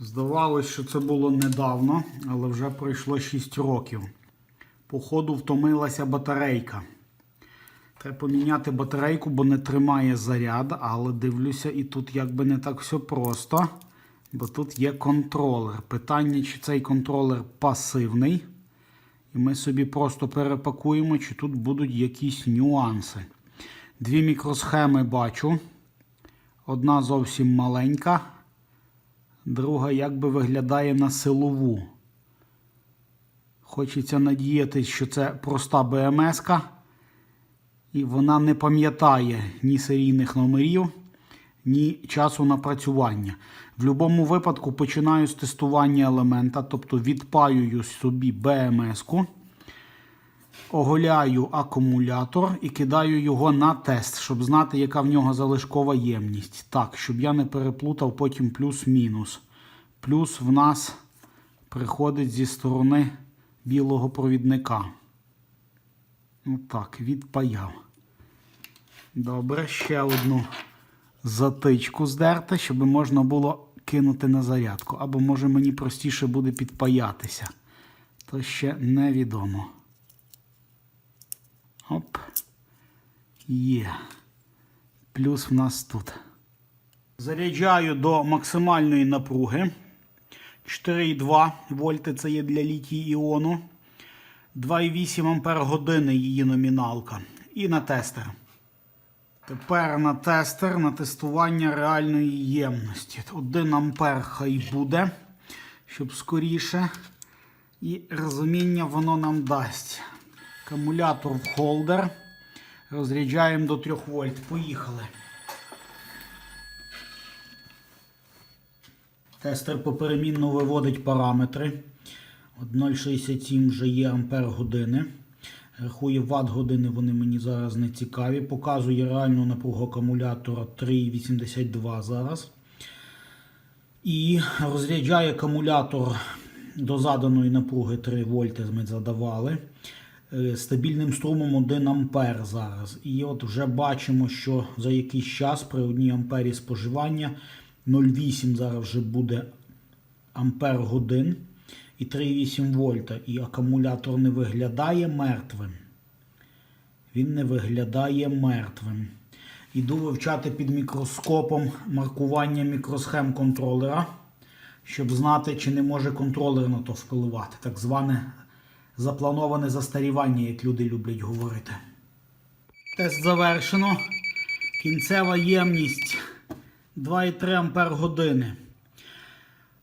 Здавалось, що це було недавно, але вже пройшло 6 років. Походу втомилася батарейка. Треба поміняти батарейку, бо не тримає заряд, але дивлюся, і тут якби не так все просто. Бо тут є контролер. Питання, чи цей контролер пасивний. І ми собі просто перепакуємо, чи тут будуть якісь нюанси. Дві мікросхеми бачу. Одна зовсім маленька, друга якби виглядає на силову. Хочеться надіятися, що це проста БМС-ка, і вона не пам'ятає ні серійних номерів, ні часу напрацювання. В будь-якому випадку починаю з тестування елемента, тобто відпаюю собі БМС-ку, оголяю акумулятор і кидаю його на тест, щоб знати, яка в нього залишкова ємність. Так, щоб я не переплутав потім плюс-мінус. Плюс в нас приходить зі сторони білого провідника. Отак, відпаяв. Добре, ще одну затичку здерти, щоб можна було кинути на зарядку. Або може мені простіше буде підпаятися. То ще невідомо. Оп. Є. Плюс в нас тут. Заряджаю до максимальної напруги. 4,2 вольти це є для літій іону. 2,8 ампер години її номіналка. І на тестер. Тепер на тестер на тестування реальної ємності. 1 ампер хай буде, щоб скоріше. І розуміння воно нам дасть. Акумулятор в холдер. Розряджаємо до 3 вольт. Поїхали. Тестер поперемінно виводить параметри. 0,67 вже є ампер години. Рахує ватт години, вони мені зараз не цікаві. Показує реальну напругу акумулятора 3,82 зараз. І розряджає акумулятор до заданої напруги 3 вольти ми задавали. Е, Стабільним струмом 1 ампер зараз. І от вже бачимо, що за якийсь час при 1 ампері споживання 0,8 зараз вже буде ампер годин і 3,8 вольта. І акумулятор не виглядає мертвим. Він не виглядає мертвим. Іду вивчати під мікроскопом маркування мікросхем контролера, щоб знати, чи не може контролер на то впливати. Так зване заплановане застарівання, як люди люблять говорити. Тест завершено. Кінцева ємність 2,3 ампер години.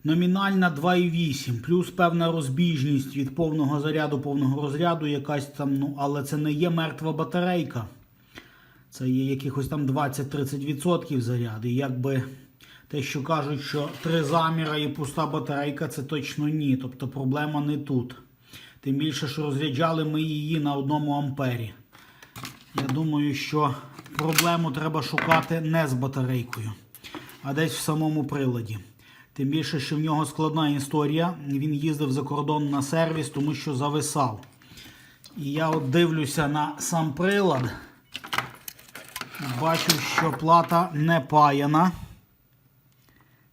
Номінальна 2,8, плюс певна розбіжність від повного заряду, повного розряду, якась там, ну, але це не є мертва батарейка. Це є якихось там 20-30% заряду. І якби те, що кажуть, що три заміра і пуста батарейка, це точно ні. Тобто проблема не тут. Тим більше, що розряджали ми її на одному ампері. Я думаю, що проблему треба шукати не з батарейкою, а десь в самому приладі. Тим більше, що в нього складна історія. Він їздив за кордон на сервіс, тому що зависав. І я от дивлюся на сам прилад. Бачу, що плата не паяна.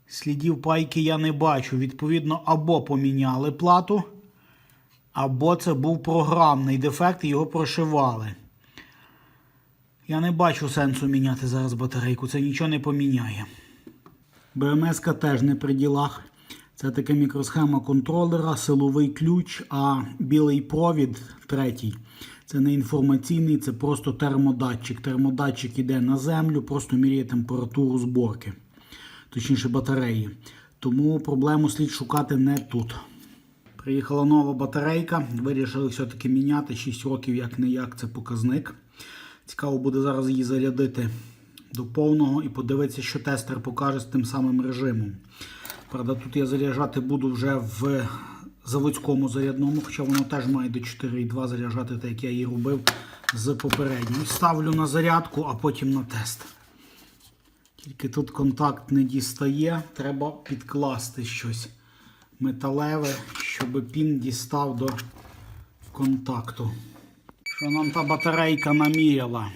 Слідів пайки я не бачу. Відповідно, або поміняли плату, або це був програмний дефект і його прошивали. Я не бачу сенсу міняти зараз батарейку, це нічого не поміняє. БМС теж не при ділах. Це така мікросхема контролера, силовий ключ, а білий провід третій. Це не інформаційний, це просто термодатчик. Термодатчик іде на землю, просто міряє температуру зборки, точніше батареї. Тому проблему слід шукати не тут. Приїхала нова батарейка, вирішили все-таки міняти 6 років, як не як, це показник. Цікаво буде зараз її зарядити до повного і подивитися, що тестер покаже з тим самим режимом. Правда, тут я заряджати буду вже в заводському зарядному, хоча воно теж має до 4,2 заряджати, так як я її робив з попередньою. Ставлю на зарядку, а потім на тест. Тільки тут контакт не дістає, треба підкласти щось металеве, щоб пін дістав до контакту. Що нам та батарейка наміряла?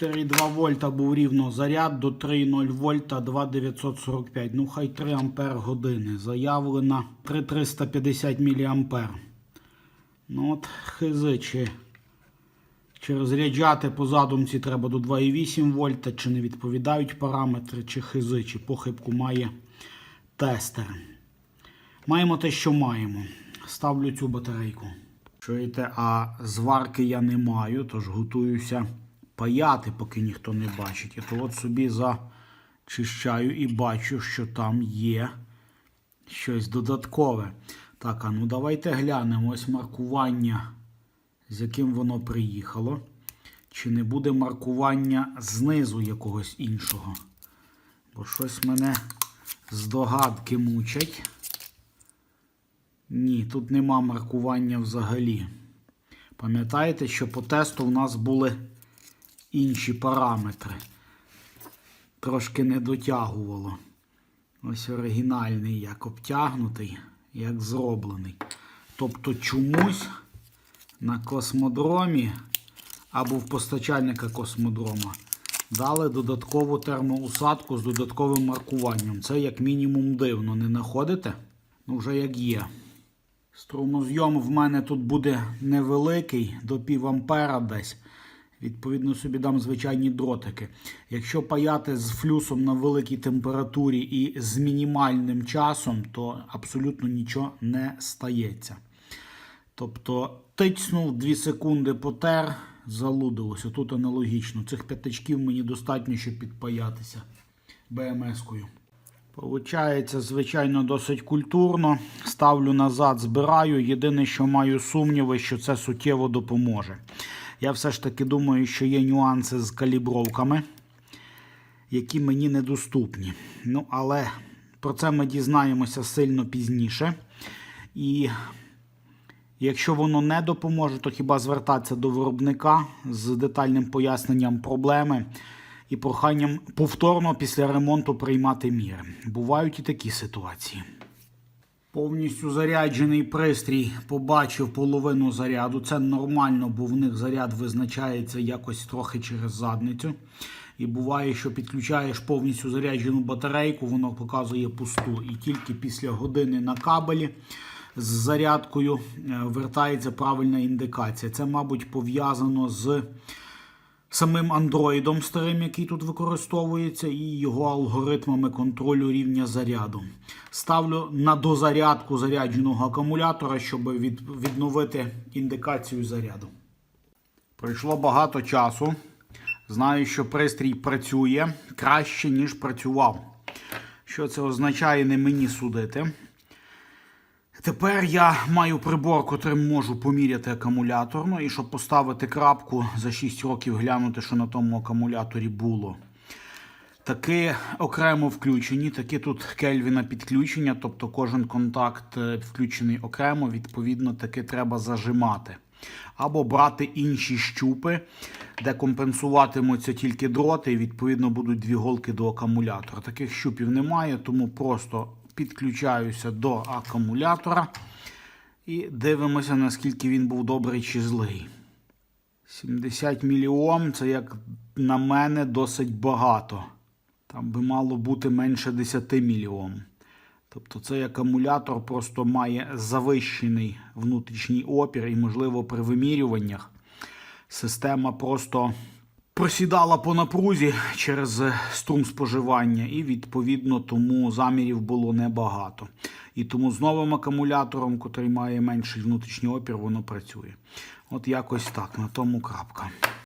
4,2 вольта був рівно заряд до 3,0 вольта 2,945. Ну, хай 3 ампер години. Заявлено 3,350 міліампер. Ну от хизи, чи, чи розряджати по задумці треба до 2,8 вольта, чи не відповідають параметри, чи хизи, чи похибку має тестер. Маємо те, що маємо. Ставлю цю батарейку. Чуєте, а зварки я не маю, тож готуюся паяти, поки ніхто не бачить. І то от собі зачищаю і бачу, що там є щось додаткове. Так, а ну давайте глянемо ось маркування, з яким воно приїхало. Чи не буде маркування знизу якогось іншого? Бо щось мене здогадки мучать. Ні, тут нема маркування взагалі. Пам'ятаєте, що по тесту у нас були інші параметри. Трошки не дотягувало. Ось оригінальний, як обтягнутий, як зроблений. Тобто чомусь на космодромі або в постачальника космодрома дали додаткову термоусадку з додатковим маркуванням. Це як мінімум дивно, не знаходите? Ну, вже як є. Струмозйом в мене тут буде невеликий, до пів ампера десь. Відповідно, собі дам звичайні дротики. Якщо паяти з флюсом на великій температурі і з мінімальним часом, то абсолютно нічого не стається. Тобто тицнув 2 секунди потер, залудилося. Тут аналогічно. Цих п'ятачків мені достатньо, щоб підпаятися БМС-кою. Получається, звичайно, досить культурно. Ставлю назад, збираю. Єдине, що маю сумніви, що це суттєво допоможе. Я все ж таки думаю, що є нюанси з калібровками, які мені недоступні. Ну, але про це ми дізнаємося сильно пізніше. І якщо воно не допоможе, то хіба звертатися до виробника з детальним поясненням проблеми і проханням повторно після ремонту приймати міри. Бувають і такі ситуації. Повністю заряджений пристрій побачив половину заряду. Це нормально, бо в них заряд визначається якось трохи через задницю. І буває, що підключаєш повністю заряджену батарейку, воно показує пусту. І тільки після години на кабелі з зарядкою е, вертається правильна індикація. Це, мабуть, пов'язано з самим андроїдом старим, який тут використовується, і його алгоритмами контролю рівня заряду. Ставлю на дозарядку зарядженого акумулятора, щоб від, відновити індикацію заряду. Пройшло багато часу. Знаю, що пристрій працює краще, ніж працював. Що це означає, не мені судити. Тепер я маю прибор, котрим можу поміряти акумулятор. Ну і щоб поставити крапку за 6 років глянути, що на тому акумуляторі було. Таки окремо включені, такі тут кельвіна підключення, тобто кожен контакт е, включений окремо, відповідно, таки треба зажимати. Або брати інші щупи, де компенсуватимуться тільки дроти, і відповідно будуть дві голки до акумулятора. Таких щупів немає, тому просто підключаюся до акумулятора і дивимося, наскільки він був добрий чи злий. 70 мільйом це, як на мене, досить багато. Там би мало бути менше 10 мільйом. Тобто цей акумулятор просто має завищений внутрішній опір, і, можливо, при вимірюваннях система просто просідала по напрузі через струм споживання, і, відповідно, тому замірів було небагато. І тому з новим акумулятором, який має менший внутрішній опір, воно працює. От якось так, на тому крапка.